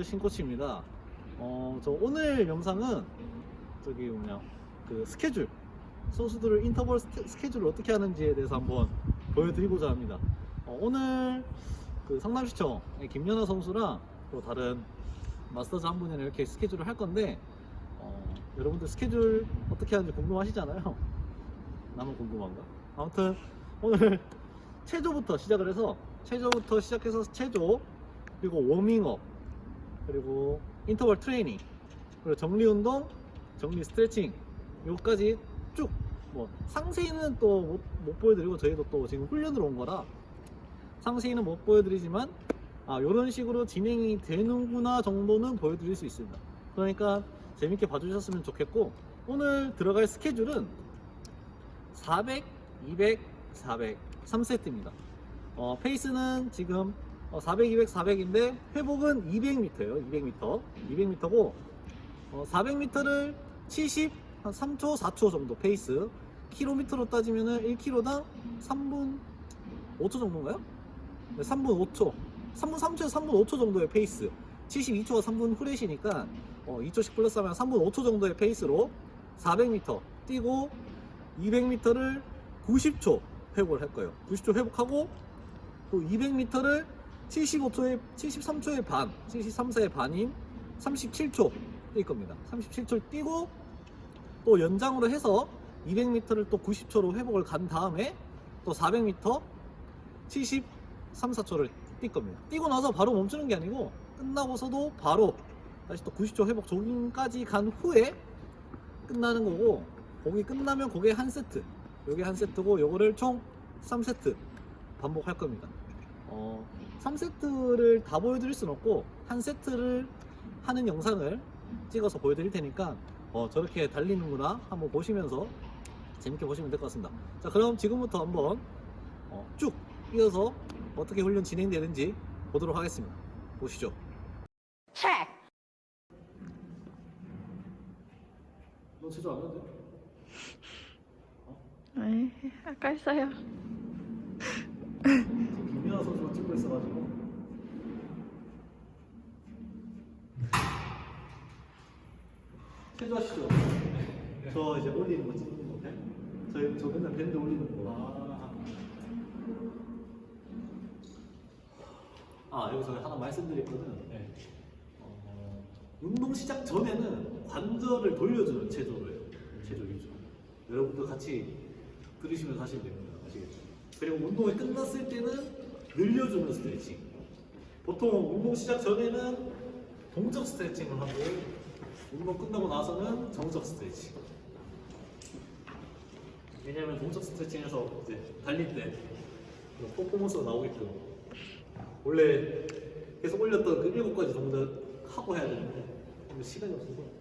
여러분들 신코치입니다. 어, 저 오늘 영상은 저기 뭐냐 그 스케줄 선수들을 인터벌 스케, 스케줄을 어떻게 하는지에 대해서 한번 보여드리고자 합니다. 어, 오늘 그 성남시청의 김연아 선수랑 또 다른 마스터즈 한 분이랑 이렇게 스케줄을 할 건데 어, 여러분들 스케줄 어떻게 하는지 궁금하시잖아요. 나만 궁금한가? 아무튼 오늘 체조부터 시작을 해서 체조부터 시작해서 체조 그리고 워밍업 그리고 인터벌 트레이닝 그리고 정리 운동 정리 스트레칭 요까지 쭉 뭐 상세히는 또 못, 못 보여드리고 저희도 또 지금 훈련으로 온 거라 상세히는 못 보여드리지만 아 요런 식으로 진행이 되는구나 정도는 보여드릴 수 있습니다. 그러니까 재밌게 봐주셨으면 좋겠고 오늘 들어갈 스케줄은 400, 200, 400 3세트입니다. 어, 페이스는 지금 어, 400, 200, 400인데 회복은 200m예요. 200m. 200m고 어, 400m를 70, 한 3초, 4초 정도 페이스. 킬로미터로 따지면은 1km당 3분 5초 정도인가요? 네, 3분 5초. 3분 3초에서 3분 5초 정도의 페이스. 72초가 3분 후레시니까 어, 2초씩 플러스하면 3분 5초 정도의 페이스로 400m 뛰고 200m를 90초 회복을 할 거예요. 90초 회복하고 또 200m를 75초에 73초의 반, 73세의 반인 37초 뛸 겁니다. 37초를 뛰고 또 연장으로 해서 200m를 또 90초로 회복을 간 다음에 또 400m 73, 4초를 뛸 겁니다. 뛰고 나서 바로 멈추는 게 아니고 끝나고서도 바로 다시 또 90초 회복 조깅까지 간 후에 끝나는 거고 거기 끝나면 그게 한 세트 요게 한 세트고 요거를 총 3세트 반복할 겁니다. 어, 3세트를 다 보여드릴 순 없고 한 세트를 하는 영상을 찍어서 보여드릴 테니까 어, 저렇게 달리는구나 한번 보시면서 재밌게 보시면 될 것 같습니다. 자 그럼 지금부터 한번 어, 쭉 이어서 어떻게 훈련 진행되는지 보도록 하겠습니다. 보시죠. 너 제조 안 해도 돼? 네, 아까 했어요. 찍고 있어가지고. 체조하시죠? 저 이제 올리는 거 찍는 거 저, 저 맨날 밴드 올리는 거. 아, 여기서 하나 말씀드렸거든. 어, 운동 시작 전에는 관절을 돌려주는 체조를. 체조 위주. 여러분도 같이 들으시면서 하시면 됩니다. 아시겠죠? 그리고 운동이 끝났을 때는 늘려주는 스트레칭. 보통 운동 시작 전에는 동적 스트레칭을 하고 운동 끝나고 나서는 정적 스트레칭. 왜냐면 동적 스트레칭에서 이제 달릴 때 퍼포먼스가 나오게끔 원래 계속 올렸던 그 일곱 가지 동작 하고 해야 되는데 시간이 없어서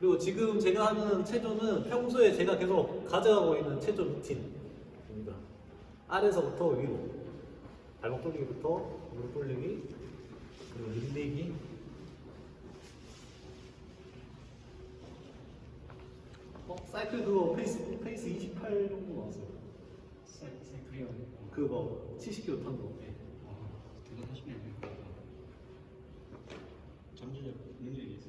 그리고 지금 제가 하는 체조는 평소에 제가 계속 가져가고 있는 체조 루틴입니다. 아래서부터 위로 발목 돌리기부터 무릎 돌리기 그리고 밀리기 어? 사이클 그거 페이스 페이스 28 정도 나왔어요. 사이클이요. 그거 70km 탄 거. 아, 대단하시네요. 잠재적 능력이.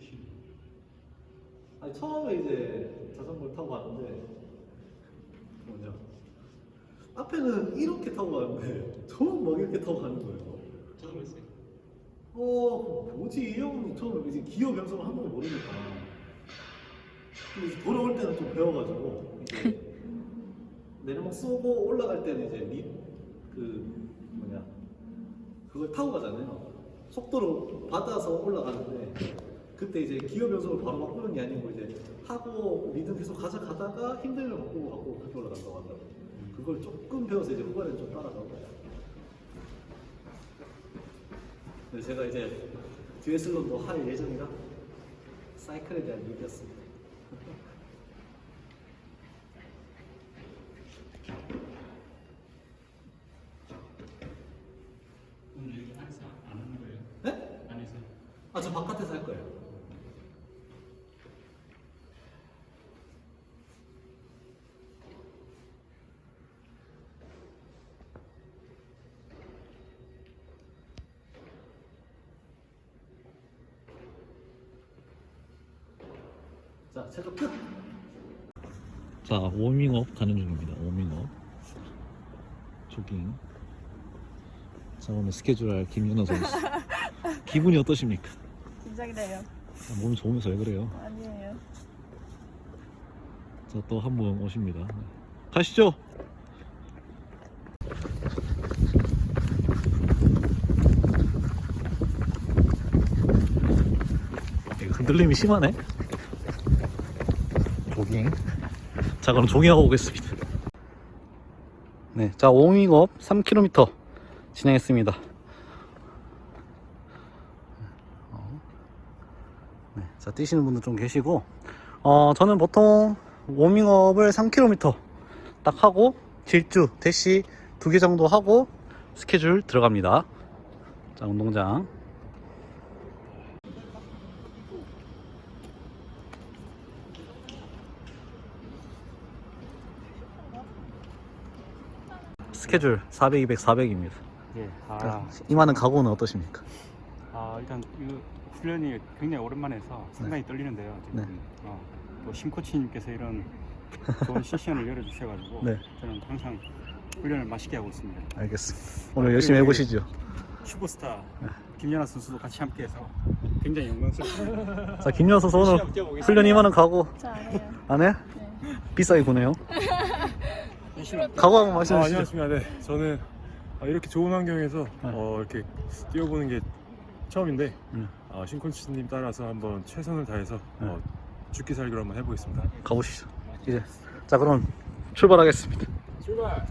아니 처음에 이제 자전거를 타고 갔는데 뭐냐 앞에는 이렇게 타고 가는데 저는 막 이렇게 타고 가는 거예요. 저도 그랬어요. 어 뭐지 이 형은 처음에 이제 기어 변속을 한 번도 모르니까 근데 이제 돌아올 때는 좀 배워가지고 이제 내리막 쏘고 올라갈 때는 이제 밑그 뭐냐 그걸 타고 가잖아요 속도로 받아서 올라가는데 그때 이제 기어 변속을 바로 바꾸는 게 아니고 이제 하고 리듬 계속 가자 가다가 힘들면 바꾸고 바꾸고 그렇게 올라간다고 하더라고요. 그걸 조금 배워서 이제 후반에 좀 따라가고. 근데 제가 이제 듀에슬론도 할 예정이라 사이클에 대한 얘기였습니다. 오늘 여기 안에서 안 하는 거예요? 네? 안에서. 아, 저 바깥에서 할 거예요. 자, 체조 끝. 자, 워밍업 가는 중입니다. 워밍업. 조깅. 자, 오늘 스케줄 할 김연아 선수. 기분이 어떠십니까? 긴장이 돼요. 몸이 좋으면서 왜 그래요? 아니에요. 자, 또 한 분 오십니다. 가시죠. 이거 흔들림이 심하네. 조깅. 자, 그럼 조깅하고 오겠습니다. 네, 자, 워밍업 3km 진행했습니다. 어. 네, 자, 뛰시는 분들 좀 계시고, 어, 저는 보통 워밍업을 3km 딱 하고 질주, 대시 두 개 정도 하고 스케줄 들어갑니다. 자, 운동장. 스케줄 400, 200, 400입니다. 예, 아, 이만한 각오는 어떠십니까? 아 일단 이 훈련이 굉장히 오랜만에 해서 상당히 떨리는데요. 지금 네. 어, 또 심코치님께서 이런 좋은 세션을 열어주셔가지고 네. 저는 항상 훈련을 맛있게 하고 있습니다. 알겠습니다. 오늘 열심히 해보시죠. 슈퍼스타 김연아 선수도 같이 함께해서 굉장히 영광스럽습니다. 자, 김연 선수 오늘 훈련 이만한 각오 저안 해요. 안 해? 네. 비싸게 구네요. 열심히 할게요. 각오 한번 아. 안녕하십니까. 네, 저는 아, 이렇게 좋은 환경에서 어, 이렇게 뛰어보는 게 처음인데 음. 아, 신콘치님 따라서 한번 최선을 다해서 네. 어, 죽기 살기로 한번 해보겠습니다. 가보시죠. 이제 자 그럼 출발하겠습니다. 출발.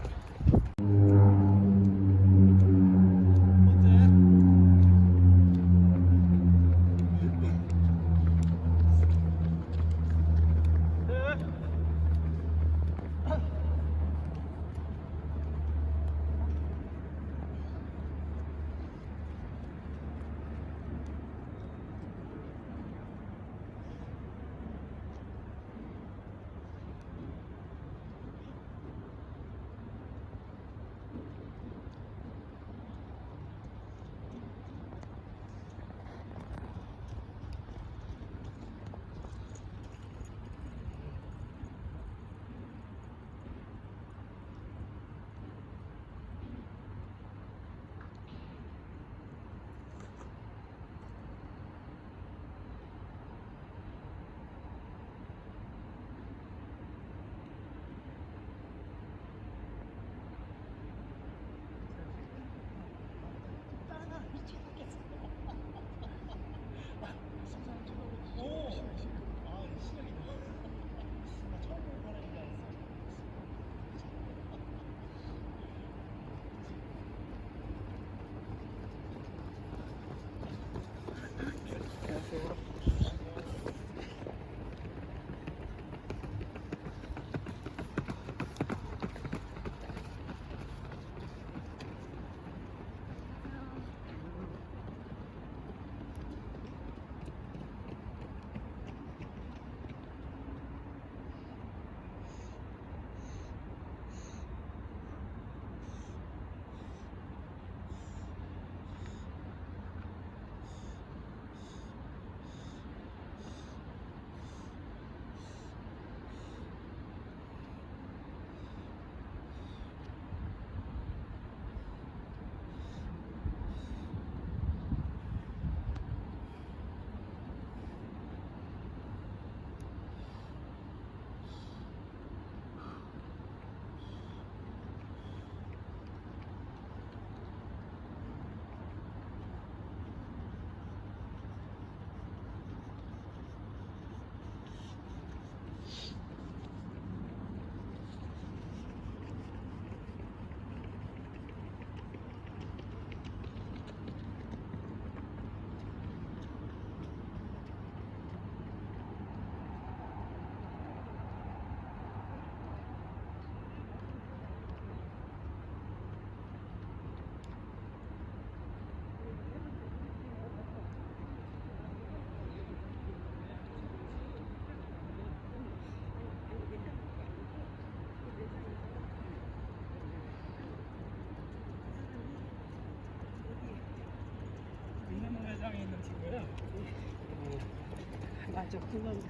맞아. 그건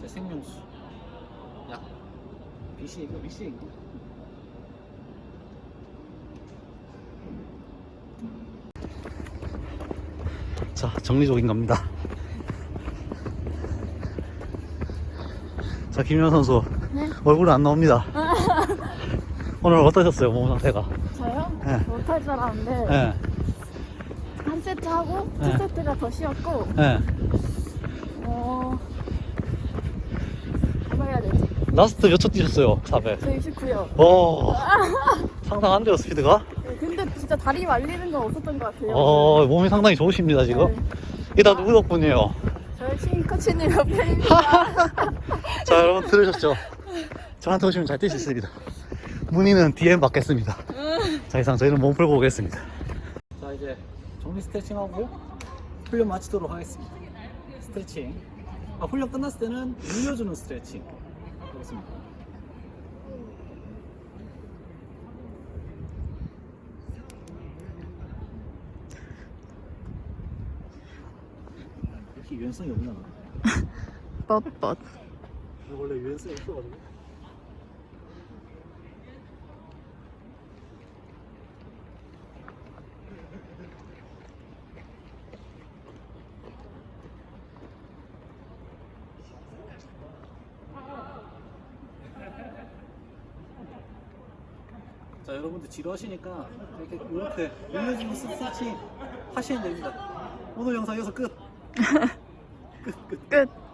제 생명수. 이거 BC 이거. 자, 정리적인 겁니다. 자, 김현 선수 얼굴은 안 나옵니다. 오늘 어떠셨어요, 몸 상태가? 저요? 네. 못할 줄 알았는데 예, 한 세트 하고 두 네. 세트가 더 쉬었고 예. 어... 뭐 해야 되지? 라스트 몇 초 뛰셨어요, 400? 저 29요 오, 안 돼요, 스피드가? 근데 진짜 다리 말리는 건 없었던 것 같아요 어, 몸이 상당히 좋으십니다, 지금. 네. 이게 다 누구 덕분이에요? 저희 신인 코치님 옆에입니다 자, 여러분 들으셨죠? 저한테 오시면 잘 뛸 수 있습니다. 문의는 DM 받겠습니다. 자, 이상 저희는 몸 풀고 오겠습니다. 자, 이제 정리 스트레칭하고 훈련 마치도록 하겠습니다. 스트레칭. 아, 훈련 끝났을 때는 늘려주는 스트레칭. 하겠습니다. 이렇게 유연성이 없나? 뻣뻣 원래 유연성이 없어가지고. 자 여러분들 지루하시니까 이렇게 이렇게 올려주는 스트레칭 하시면 됩니다. 오늘 영상 여기서 끝. 끝 끝. 끝